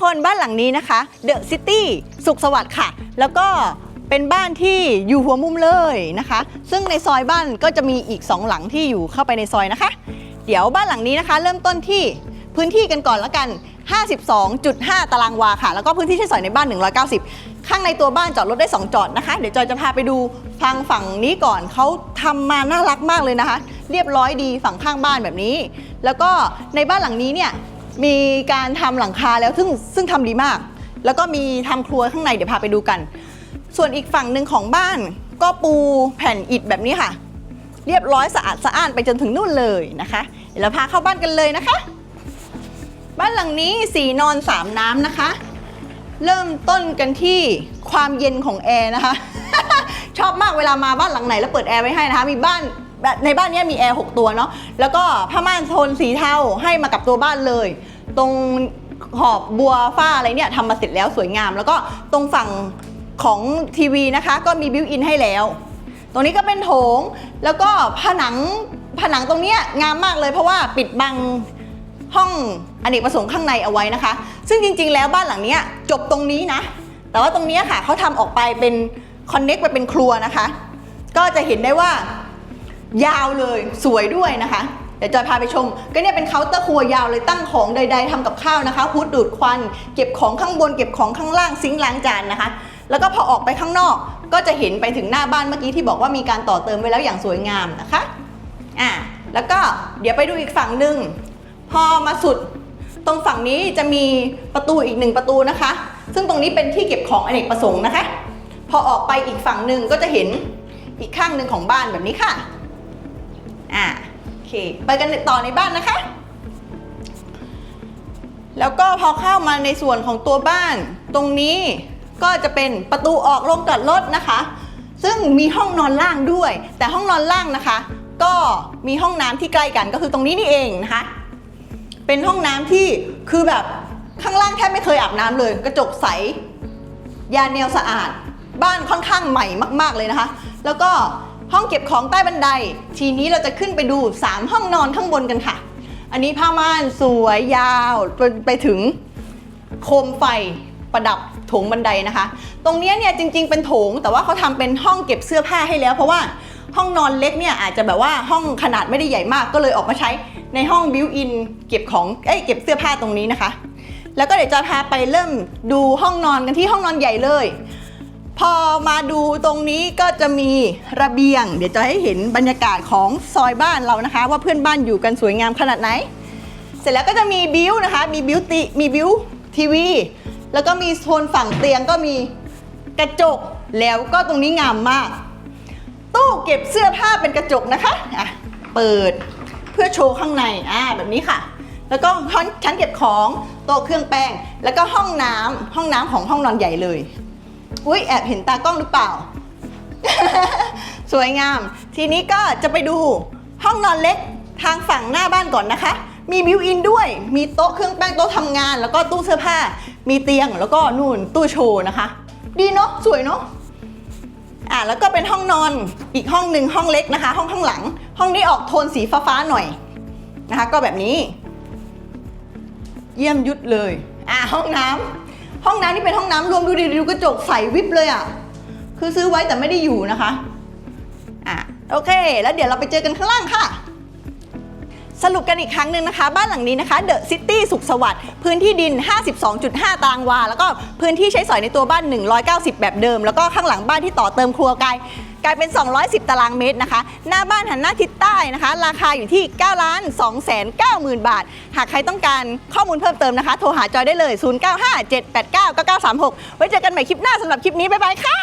คนบ้านหลังนี้นะคะ The City สุขสวัสดิ์ค่ะ แล้วก็เป็นบ้านที่อยู่หัวมุมเลยนะคะ ซึ่งในซอยบ้านก็จะมีอีก 2 หลังที่อยู่เข้าไปในซอยนะคะ เดี๋ยวบ้านหลังนี้นะคะ เริ่มต้นที่พื้นที่กันก่อนละกัน 52.5 ตารางวาค่ะ แล้วก็พื้นที่ใช้สอยในบ้าน 190 ข้างในตัวบ้านจอดรถได้ 2 จอดนะคะ เดี๋ยวจอยจะพาไปดูทางฝั่งนี้ก่อนเขาทำมาน่ารักมากเลยนะคะ เรียบร้อยดีฝั่งข้างบ้านแบบนี้ แล้วก็ในบ้านหลังนี้เนี่ย มีการทำหลังคาแล้วซึ่งซึ่งทำดีมาก แล้วก็มีทำครัวข้างในเดี๋ยวพาไปดูกัน ส่วนอีกฝั่งหนึ่งของบ้าน ก็ปูแผ่นอิฐแบบนี้ค่ะ เรียบร้อยสะอาดสะอ้านไปจนถึงนู่นเลยนะคะ เดี๋ยวเราพาเข้าบ้านกันเลยนะคะ บ้านหลังนี้สีนอนสามน้ำนะคะ เริ่มต้นกันที่ความเย็นของแอร์นะคะ ชอบมากเวลามาบ้านหลังไหนแล้วเปิดแอร์ไว้ให้นะคะ มีบ้านในบ้านนี้มีแอร์ 6 ตัวเนาะ แล้วก็ผ้าม่านโทนสีเทาให้มากับตัวบ้านเลย ตรงหอบบัวฝ้าอะไรเนี่ยทำมาเสร็จแล้วสวยงาม แล้วก็ตรงฝั่งของทีวีนะคะ ก็มีบิวอินให้แล้ว ตรงนี้ก็เป็นโถงแล้วก็ผนังผนังตรงเนี้ยงามมากเลยเพราะว่าปิดบังห้องอเนกประสงค์ข้างในเอาไว้นะคะ ซึ่งจริงๆ แล้วบ้านหลังนี้จบตรงนี้นะ แต่ว่าตรงเนี้ยค่ะเขาทำออกไปเป็นคอนเน็กไปเป็นครัวนะคะ ก็จะเห็นได้ว่ายาวเลยสวยด้วยนะคะ ดี๋ยวจอยพาไปชม ก็เนี่ยเป็นเคาน์เตอร์ครัวยาวเลยตั้งของใด ๆทำกับข้าวนะคะพูดดูดควัน เก็บของข้างบน เก็บของข้างล่างซิงค์ล้างจานนะคะ แล้วก็พอออกไปข้างนอก ก็จะเห็นไปถึงหน้าบ้านเมื่อกี้ที่บอกว่ามีการต่อเติมไว้แล้วอย่างสวยงามนะคะอะแล้วก็เดี๋ยวไปดูอีกฝั่งหนึ่งพอมาสุด ตรงฝั่งนี้จะมีประตูอีกหนึ่งประตูนะคะ ซึ่งตรงนี้เป็นที่เก็บของอเนกประสงค์นะคะ พอออกไปอีกฝั่งหนึ่งก็จะเห็นอีกข้างหนึ่งของบ้านแบบนี้ค่ะ ไปกันต่อในบ้านนะคะ แล้วก็พอเข้ามาในส่วนของตัวบ้าน ตรงนี้ก็จะเป็นประตูออกลงจอดรถนะคะ ซึ่งมีห้องนอนล่างด้วย แต่ห้องนอนล่างนะคะ ก็มีห้องน้ำที่ใกล้กันก็คือตรงนี้นี่เองนะคะ เป็นห้องน้ำที่คือแบบข้างล่างแทบไม่เคยอาบน้ำเลย กระจกใส ยาแนวสะอาด บ้านค่อนข้างใหม่มาก ๆเลยนะคะ แล้วก็ ห้องเก็บของใต้บันได ทีนี้เราจะขึ้นไปดู 3 ห้องนอนข้างบนกันค่ะ อันนี้ผ้าม่านสวยยาวไปไปถึงโคมไฟประดับโถงบันไดนะคะ ตรงเนี้ยเนี่ยจริง ๆ เป็นโถง แต่ว่าเขาทำเป็นห้องเก็บเสื้อผ้าให้แล้ว เพราะว่าห้องนอนเล็กเนี่ยอาจจะแบบว่าห้องขนาดไม่ได้ใหญ่มากก็เลยออกมาใช้ในห้องบิวอินเก็บของเอ้ยเก็บเสื้อผ้าตรงนี้นะคะ แล้วก็เดี๋ยวจะพาไปเริ่มดูห้องนอนกันที่ห้องนอนใหญ่เลย พอมาดูตรงนี้ก็จะมีระเบียง เดี๋ยวจะให้เห็นบรรยากาศของซอยบ้านเรานะคะ ว่าเพื่อนบ้านอยู่กันสวยงามขนาดไหน เสร็จแล้วก็จะมีบิวนะคะ มีบิวติมีบิวทีวี แล้วก็มีโซนฝั่งเตียงก็มีกระจกแล้วก็ตรงนี้งามมาก ตู้เก็บเสื้อผ้าเป็นกระจกนะคะอะเปิดเพื่อโชว์ข้างในอ่าแบบนี้ค่ะ แล้วก็ชั้นเก็บของโต๊ะเครื่องแป้ง แล้วก็ห้องน้ำห้องน้ำของห้องนอนใหญ่เลย อุ้ยแอบเห็นตากล้องหรือเปล่า สวยงาม ทีนี้ก็จะไปดูห้องนอนเล็กทางฝั่งหน้าบ้านก่อนนะคะ มีบิวอินด้วย มีโต๊ะเครื่องแป้งโต๊ะทำงาน แล้วก็ตู้เสื้อผ้า มีเตียงแล้วก็นู่นตู้โชว์นะคะ ดีเนาะสวยเนาะอะแล้วก็เป็นห้องนอนอีกห้องหนึ่งห้องเล็กนะคะ ห้องข้างหลัง ห้องนี้ออกโทนสีฟ้าๆหน่อยนะคะ ก็แบบนี้ เยี่ยมยุดเลย อะห้องน้ำ ห้องน้ำนี่เป็นห้องน้ำรวมดูดิดูกระจกใสวิบเลยอะ คือซื้อไว้แต่ไม่ได้อยู่นะคะ อะ โอเค แล้วเดี๋ยวเราไปเจอกันข้างล่างค่ะ สรุปกันอีกครั้งหนึ่งนะคะ บ้านหลังนี้นะคะเดอะซิตี้สุขสวัสดิ์พื้นที่ดิน 52.5 ตารางวา แล้วก็พื้นที่ใช้สอยในตัวบ้าน 190 แบบเดิม แล้วก็ข้างหลังบ้านที่ต่อเติมครัวกลายกลายเป็น 210 ตารางเมตรนะคะ หน้าบ้านหันหน้าทิศใต้นะคะ ราคาอยู่ที่ 9 ล้าน2 9 0 0 0 0บาท หากใครต้องการข้อมูลเพิ่มเติมนะคะ โทรหาจอยได้เลย 0957899936 ไว้เจอกันใหม่คลิปหน้าสำหรับคลิปนี้ บ๊ายบายค่ะ